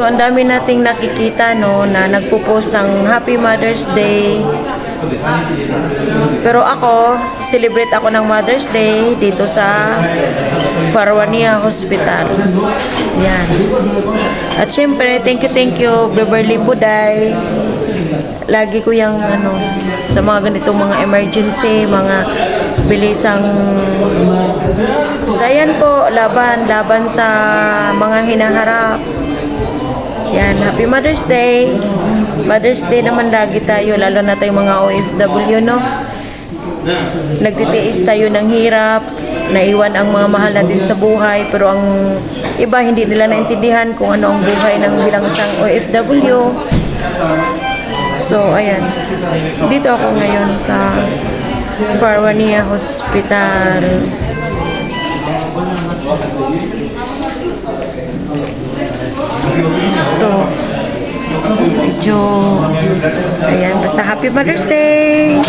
So, ang dami nating nakikita, no, na nagpo-post ng Happy Mother's Day. Pero ako, celebrate ako ng Mother's Day dito sa Farwania Hospital. Yan. At syempre, thank you, thank you, Beverly Buday. Lagi ko yung ano, sa mga ganitong mga emergency, mga bilisang Sayan po, laban, laban sa mga hinaharap. Yan, Happy Mother's Day. Mother's Day naman lagi tayo, lalo na tayong mga OFW, no? Nagtitiis tayo ng hirap, naiwan ang mga mahal natin sa buhay, pero ang iba hindi nila naintindihan kung ano ang buhay ng bilang isang OFW. So, ayan. Dito ako ngayon sa Farwania Hospital. Medyo, ayan, basta Happy Mother's Day!